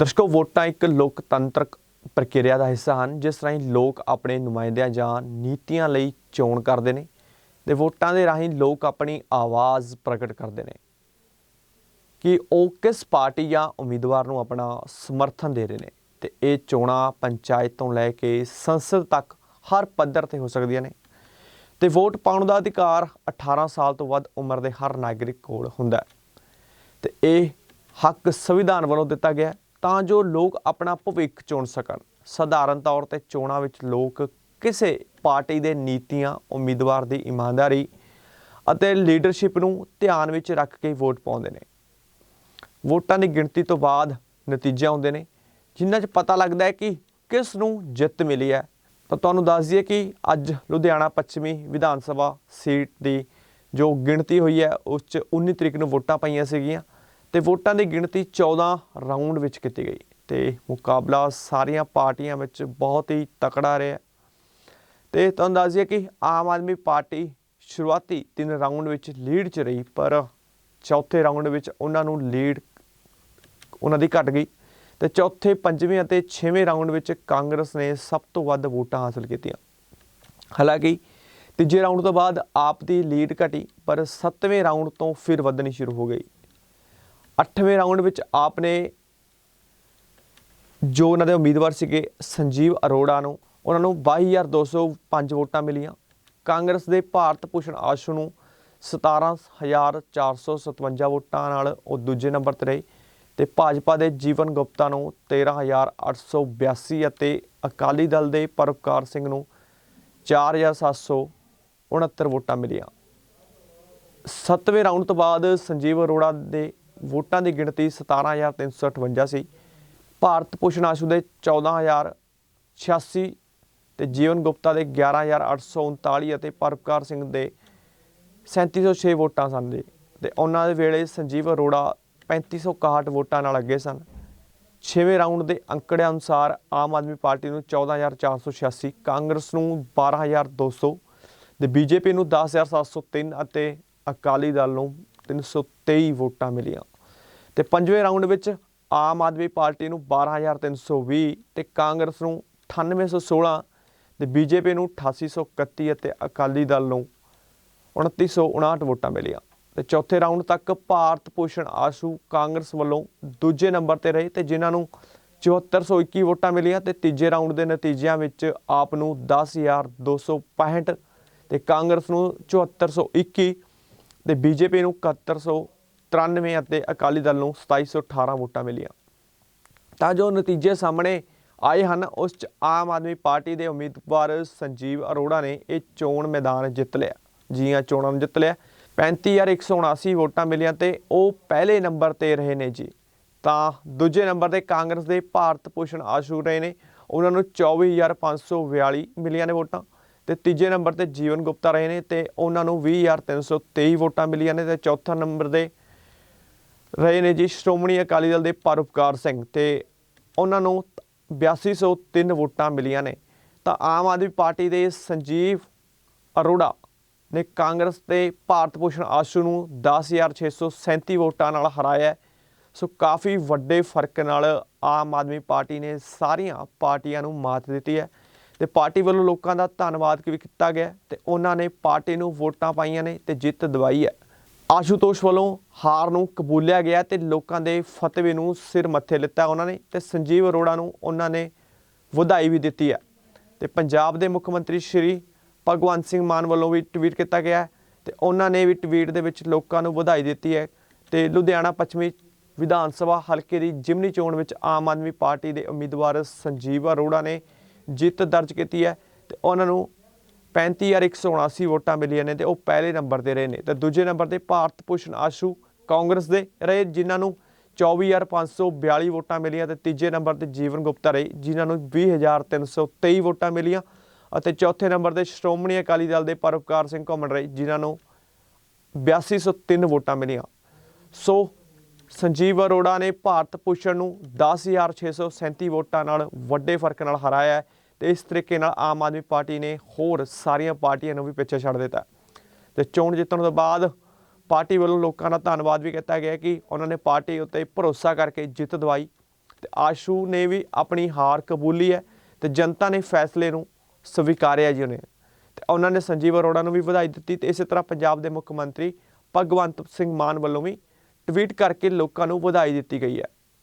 ਦਰਸ਼ਕੋ, ਵੋਟਾਂ ਇੱਕ ਲੋਕਤੰਤਰਕ ਪ੍ਰਕਿਰਿਆ ਦਾ ਹਿੱਸਾ ਹਨ, ਜਿਸ ਰਾਹੀਂ ਲੋਕ ਆਪਣੇ ਨੁਮਾਇੰਦਿਆਂ ਜਾਂ ਨੀਤੀਆਂ ਲਈ ਚੋਣ ਕਰਦੇ ਨੇ ਤੇ ਵੋਟਾਂ ਦੇ ਰਾਹੀਂ ਲੋਕ ਆਪਣੀ ਆਵਾਜ਼ ਪ੍ਰਗਟ ਕਰਦੇ ਨੇ। ਕਿ ਉਹ ਕਿਸ ਪਾਰਟੀ ਜਾਂ ਉਮੀਦਵਾਰ ਨੂੰ ਆਪਣਾ ਸਮਰਥਨ ਦੇ ਰਹੇ ਨੇ ਤੇ ਇਹ ਚੋਣਾਂ ਪੰਚਾਇਤ ਤੋਂ ਲੈ ਕੇ ਸੰਸਦ ਤੱਕ ਹਰ ਪੱਧਰ ਤੇ ਹੋ ਸਕਦੀਆਂ ਨੇ। ਤੇ ਵੋਟ ਪਾਉਣ ਦਾ ਅਧਿਕਾਰ 18 ਸਾਲ ਤੋਂ ਵੱਧ ਉਮਰ ਦੇ ਹਰ ਨਾਗਰਿਕ ਕੋਲ ਹੁੰਦਾ ਹੈ। ਤੇ ਇਹ ਹੱਕ ਸੰਵਿਧਾਨ ਵੱਲੋਂ ਦਿੱਤਾ ਗਿਆ ਹੈ। ਤਾਂ ਜੋ ਲੋਕ ਆਪਣਾ ਭਵਿੱਖ ਚੁਣ ਸਕਣ। ਸਧਾਰਨ ਤੌਰ ਤੇ ਚੋਣਾਂ ਵਿੱਚ ਲੋਕ ਕਿਸੇ ਪਾਰਟੀ ਦੇ ਨੀਤੀਆਂ, ਉਮੀਦਵਾਰ ਦੀ ਇਮਾਨਦਾਰੀ ਅਤੇ ਲੀਡਰਸ਼ਿਪ ਨੂੰ ਧਿਆਨ ਵਿੱਚ ਰੱਖ ਕੇ ਵੋਟ ਪਾਉਂਦੇ ਨੇ। ਵੋਟਾਂ ਦੀ ਗਿਣਤੀ ਤੋਂ ਬਾਅਦ ਨਤੀਜੇ ਆਉਂਦੇ ਨੇ ਜਿਨ੍ਹਾਂ 'ਚ ਪਤਾ ਲੱਗਦਾ ਹੈ ਕਿ ਕਿਸ ਨੂੰ ਜਿੱਤ ਮਿਲੀ ਹੈ। ਤਾਂ ਤੁਹਾਨੂੰ ਦੱਸ ਦਈਏ ਕਿ ਅੱਜ ਲੁਧਿਆਣਾ ਪੱਛਮੀ ਵਿਧਾਨ ਸਭਾ ਸੀਟ ਦੀ ਜੋ ਗਿਣਤੀ ਹੋਈ ਹੈ, ਉਸ 'ਚ 19 ਤਰੀਕ ਨੂੰ ਵੋਟਾਂ ਪਈਆਂ ਸੀਗੀਆਂ। ਤੇ ਵੋਟਾਂ ਦੀ ਗਿਣਤੀ 14 ਰਾਊਂਡ ਵਿੱਚ ਕੀਤੀ ਗਈ ਤੇ ਮੁਕਾਬਲਾ ਸਾਰੀਆਂ ਪਾਰਟੀਆਂ ਵਿੱਚ ਬਹੁਤ ਹੀ ਤਕੜਾ ਰਿਹਾ। ਤੇ ਤੁਹਾਨੂੰ ਦੱਸ ਦਈਏ ਕਿ ਆਮ ਆਦਮੀ ਪਾਰਟੀ ਸ਼ੁਰੂਆਤੀ ਤਿੰਨ ਰਾਊਂਡ ਵਿੱਚ ਲੀਡ 'ਚ ਰਹੀ, ਪਰ ਚੌਥੇ ਰਾਊਂਡ ਵਿੱਚ ਉਹਨਾਂ ਨੂੰ ਲੀਡ ਉਹਨਾਂ ਦੀ ਘਟ ਗਈ ਤੇ ਚੌਥੇ, ਪੰਜਵੇਂ ਅਤੇ ਛੇਵੇਂ ਰਾਊਂਡ ਵਿੱਚ ਕਾਂਗਰਸ ਨੇ ਸਭ ਤੋਂ ਵੱਧ ਵੋਟਾਂ ਹਾਸਲ ਕੀਤੀਆਂ। ਹਾਲਾਂਕਿ ਤੀਜੇ ਰਾਊਂਡ ਤੋਂ ਬਾਅਦ ਆਪ ਦੀ ਲੀਡ ਘਟੀ, ਪਰ ਸੱਤਵੇਂ ਰਾਊਂਡ ਤੋਂ ਫਿਰ ਵਧਣੀ ਸ਼ੁਰੂ ਹੋ ਗਈ। ਅੱਠਵੇਂ ਰਾਊਂਡ ਵਿੱਚ ਆਪ ਨੇ ਜੋ ਉਹਨਾਂ ਦੇ ਉਮੀਦਵਾਰ ਸੀਗੇ ਸੰਜੀਵ ਅਰੋੜਾ ਨੂੰ, ਉਹਨਾਂ ਨੂੰ 22205 ਵੋਟਾਂ ਮਿਲੀਆਂ। ਕਾਂਗਰਸ ਦੇ ਭਾਰਤ ਭੂਸ਼ਣ ਆਸ਼ੂ ਨੂੰ 17457 ਵੋਟਾਂ ਨਾਲ ਉਹ ਦੂਜੇ ਨੰਬਰ ਤੇ ਰਹੇ ਤੇ ਭਾਜਪਾ ਦੇ ਜੀਵਨ ਗੁਪਤਾ ਨੂੰ 13882 ਅਤੇ ਅਕਾਲੀ ਦਲ ਦੇ ਪਰਪਕਾਰ ਸਿੰਘ ਨੂੰ 4769 ਵੋਟਾਂ ਮਿਲੀਆਂ। ਸੱਤਵੇਂ ਰਾਊਂਡ ਤੋਂ ਬਾਅਦ ਸੰਜੀਵ ਅਰੋੜਾ ਦੇ ਵੋਟਾਂ ਦੀ ਗਿਣਤੀ 17358 ਸੀ ਭਾਰਤ ਭੂਸ਼ਣ ਆਸ਼ੂ ਦੇ 14086 ਤੇ ਜੀਵਨ ਗੁਪਤਾ ਦੇ 11839 ਅਤੇ ਪਰਪਕਾਰ ਸਿੰਘ ਦੇ 3706 ਵੋਟਾਂ ਸਨ ਜੀ। ਤੇ ਉਹਨਾਂ ਦੇ ਵੇਲੇ ਸੰਜੀਵ ਅਰੋੜਾ 3561 ਵੋਟਾਂ ਨਾਲ ਅੱਗੇ ਸਨ। ਛੇਵੇਂ ਰਾਊਂਡ ਦੇ ਅੰਕੜਿਆਂ ਅਨੁਸਾਰ ਆਮ ਆਦਮੀ ਪਾਰਟੀ ਨੂੰ 14486 ਕਾਂਗਰਸ ਨੂੰ 12200 ਤੇ ਬੀਜੇਪੀ ਨੂੰ 10703 ਅਤੇ ਅਕਾਲੀ ਦਲ ਨੂੰ 323 ਵੋਟਾਂ ਮਿਲੀਆਂ। ਤੇ ਪੰਜਵੇਂ ਰਾਊਂਡ ਵਿੱਚ ਆਮ ਆਦਮੀ ਪਾਰਟੀ ਨੂੰ 12320 ਤੇ ਕਾਂਗਰਸ ਨੂੰ 9816 ਤੇ ਬੀਜੇਪੀ ਨੂੰ 8831 ਅਤੇ ਅਕਾਲੀ ਦਲ ਨੂੰ 2959 ਵੋਟਾਂ ਮਿਲੀਆਂ। ਤੇ ਚੌਥੇ ਰਾਊਂਡ ਤੱਕ ਭਾਰਤ ਭੂਸ਼ਣ ਆਸ਼ੂ ਕਾਂਗਰਸ ਵੱਲੋਂ ਦੂਜੇ ਨੰਬਰ ਤੇ ਰਹੇ ਤੇ ਜਿਨ੍ਹਾਂ ਨੂੰ 7421 ਵੋਟਾਂ ਮਿਲੀਆਂ ਤੇ ਤੀਜੇ ਰਾਊਂਡ ਦੇ ਨਤੀਜਿਆਂ ਵਿੱਚ ਆਪ ਨੂੰ 10265 ਤੇ ਕਾਂਗਰਸ ਨੂੰ 7421 ਤੇ ਬੀਜੇਪੀ ਨੂੰ 7193 ਅਤੇ ਅਕਾਲੀ ਦਲ ਨੂੰ 2718 ਵੋਟਾਂ ਮਿਲੀਆਂ। ਤਾਂ ਜੋ ਨਤੀਜੇ ਸਾਹਮਣੇ ਆਏ ਹਨ, ਉਸ ਚ ਆਮ ਆਦਮੀ ਪਾਰਟੀ ਦੇ ਉਮੀਦਵਾਰ ਸੰਜੀਵ ਅਰੋੜਾ ਨੇ ਇਹ ਚੋਣ ਮੈਦਾਨ ਜਿੱਤ ਲਿਆ। ਜੀ ਹਾਂ ਚੋਣਾਂ ਨੂੰ ਜਿੱਤ ਲਿਆ। 35179 ਵੋਟਾਂ ਮਿਲੀਆਂ ਤੇ ਉਹ ਪਹਿਲੇ ਨੰਬਰ ਤੇ ਰਹੇ ਨੇ ਜੀ। ਤਾਂ ਦੂਜੇ ਨੰਬਰ ਤੇ ਕਾਂਗਰਸ ਦੇ ਭਾਰਤ ਭੂਸ਼ਣ ਆਸ਼ੂ ਰਹੇ ਨੇ। ਉਹਨਾਂ ਨੂੰ 24542 ਮਿਲੀਆਂ ਨੇ ਵੋਟਾਂ ਤੇ ਤੀਜੇ ਨੰਬਰ ਤੇ ਜੀਵਨ ਗੁਪਤਾ ਰਹੇ ਨੇ ਤੇ ਉਹਨਾਂ ਨੂੰ 20323 ਵੋਟਾਂ ਮਿਲੀਆਂ ਨੇ ਤੇ ਚੌਥਾ ਨੰਬਰ ਦੇ ਰਹੇ ਨੇ ਜੀ ਸ਼੍ਰੋਮਣੀ ਅਕਾਲੀ ਦਲ ਦੇ ਪਰਉਪਕਾਰ ਸਿੰਘ ਤੇ ਉਹਨਾਂ ਨੂੰ 8203 ਵੋਟਾਂ ਮਿਲੀਆਂ ਨੇ। ਤਾਂ ਆਮ ਆਦਮੀ ਪਾਰਟੀ ਦੇ ਸੰਜੀਵ ਅਰੋੜਾ ਨੇ ਕਾਂਗਰਸ ਤੇ ਭਾਰਤ ਭੂਸ਼ਣ ਆਸ਼ੂ ਨੂੰ 10637 ਵੋਟਾਂ ਨਾਲ ਹਰਾਇਆ ਸੋ ਕਾਫੀ ਵੱਡੇ ਫ਼ਰਕ ਨਾਲ ਆਮ ਆਦਮੀ ਪਾਰਟੀ ਨੇ ਸਾਰੀਆਂ ਪਾਰਟੀਆਂ ਨੂੰ ਮਾਤ ਦਿੱਤੀ ਹੈ ਤੇ ਪਾਰਟੀ ਵੱਲੋਂ ਲੋਕਾਂ ਦਾ ਧੰਨਵਾਦ ਵੀ ਕੀਤਾ ਗਿਆ ਤੇ ਉਹਨਾਂ ਨੇ ਪਾਰਟੀ ਨੂੰ ਵੋਟਾਂ ਪਾਈਆਂ ਨੇ ਤੇ ਜਿੱਤ ਦਿਵਾਈ ਹੈ। ਆਸ਼ੂਤੋਸ਼ ਵੱਲੋਂ ਹਾਰ ਨੂੰ ਕਬੂਲਿਆ ਗਿਆ ਤੇ ਲੋਕਾਂ ਦੇ ਫਤਵੇ ਨੂੰ ਸਿਰ ਮੱਥੇ ਲਿੱਤਾ ਉਹਨਾਂ ਨੇ ਤੇ ਸੰਜੀਵ ਅਰੋੜਾ ਨੂੰ ਉਹਨਾਂ ਨੇ ਵਧਾਈ ਵੀ ਦਿੱਤੀ ਹੈ। ਤੇ ਪੰਜਾਬ ਦੇ ਮੁੱਖ ਮੰਤਰੀ ਸ਼੍ਰੀ ਭਗਵੰਤ ਸਿੰਘ ਮਾਨ ਵੱਲੋਂ ਵੀ ਟਵੀਟ ਕੀਤਾ ਗਿਆ ਹੈ ਤੇ ਉਹਨਾਂ ਨੇ ਵੀ ਟਵੀਟ ਦੇ ਵਿੱਚ ਲੋਕਾਂ ਨੂੰ ਵਧਾਈ ਦਿੱਤੀ ਹੈ ਤੇ ਲੁਧਿਆਣਾ ਪੱਛਮੀ ਵਿਧਾਨ ਸਭਾ ਹਲਕੇ ਦੀ ਜਿਮਨੀ ਚੋਣ ਵਿੱਚ ਆਮ ਆਦਮੀ ਪਾਰਟੀ ਦੇ ਉਮੀਦਵਾਰ ਸੰਜੀਵ ਅਰੋੜਾ ਨੇ ਜਿੱਤ ਦਰਜ ਕੀਤੀ ਹੈ ਤੇ ਉਹਨਾਂ ਨੂੰ 35179 ਵੋਟਾਂ ਮਿਲੀਆਂ ਨੇ ਤੇ ਉਹ ਪਹਿਲੇ ਨੰਬਰ ਤੇ ਰਹੇ ਨੇ। ਤੇ ਦੂਜੇ ਨੰਬਰ ਤੇ ਭਾਰਤ ਭੂਸ਼ਣ ਆਸ਼ੂ ਕਾਂਗਰਸ ਦੇ ਰਹੇ, ਜਿਨ੍ਹਾਂ ਨੂੰ 24542 ਵੋਟਾਂ ਮਿਲੀਆਂ ਤੇ ਤੀਜੇ ਨੰਬਰ ਤੇ ਜੀਵਨ ਗੁਪਤਾ ਰਹੇ, ਜਿਨ੍ਹਾਂ ਨੂੰ 20323 ਵੋਟਾਂ ਮਿਲੀਆਂ ਅਤੇ ਚੌਥੇ ਨੰਬਰ ਤੇ ਸ਼੍ਰੋਮਣੀ ਅਕਾਲੀ ਦਲ ਦੇ ਪਰਉਪਕਾਰ ਸਿੰਘ ਘੁੰਮਣ ਰਹੇ, ਜਿਨ੍ਹਾਂ ਨੂੰ 8203 ਵੋਟਾਂ ਮਿਲੀਆਂ। ਸੋ ਸੰਜੀਵ ਅਰੋੜਾ ਨੇ ਭਾਰਤ ਭੂਸ਼ਣ ਨੂੰ 10637 ਵੋਟਾਂ ਨਾਲ ਵੱਡੇ ਫ਼ਰਕ ਨਾਲ ਹਰਾਇਆ ਹੈ ਤੇ ਇਸ ਤਰੀਕੇ ਨਾਲ ਆਮ ਆਦਮੀ ਪਾਰਟੀ ਨੇ ਹੋਰ ਸਾਰੀਆਂ ਪਾਰਟੀਆਂ ਨੂੰ ਵੀ ਪਿੱਛੇ ਛੱਡ ਦਿੱਤਾ। ਤੇ ਚੋਣ ਜਿੱਤਣ ਤੋਂ ਬਾਅਦ ਪਾਰਟੀ ਵੱਲੋਂ ਲੋਕਾਂ ਦਾ ਧੰਨਵਾਦ ਵੀ ਕੀਤਾ ਗਿਆ ਕਿ ਉਹਨਾਂ ਨੇ ਪਾਰਟੀ ਉੱਤੇ ਭਰੋਸਾ ਕਰਕੇ ਜਿੱਤ ਦਵਾਈ। ਤੇ ਆਸ਼ੂ ਨੇ ਵੀ ਆਪਣੀ ਹਾਰ ਕਬੂਲੀ ਹੈ ਤੇ ਜਨਤਾ ਨੇ ਫੈਸਲੇ ਨੂੰ ਸਵੀਕਾਰਿਆ ਜੀ ਉਹਨੇ। ਤੇ ਉਹਨਾਂ ਨੇ ਸੰਜੀਵ ਅਰੋੜਾ ਨੂੰ ਵੀ ਵਧਾਈ ਦਿੱਤੀ ਤੇ ਇਸੇ ਤਰ੍ਹਾਂ ਪੰਜਾਬ ਦੇ ਮੁੱਖ ਮੰਤਰੀ ਭਗਵੰਤ ਸਿੰਘ ਮਾਨ ਵੱਲੋਂ ਵੀ ਟਵੀਟ ਕਰਕੇ ਲੋਕਾਂ ਨੂੰ ਵਧਾਈ ਦਿੱਤੀ ਗਈ ਹੈ।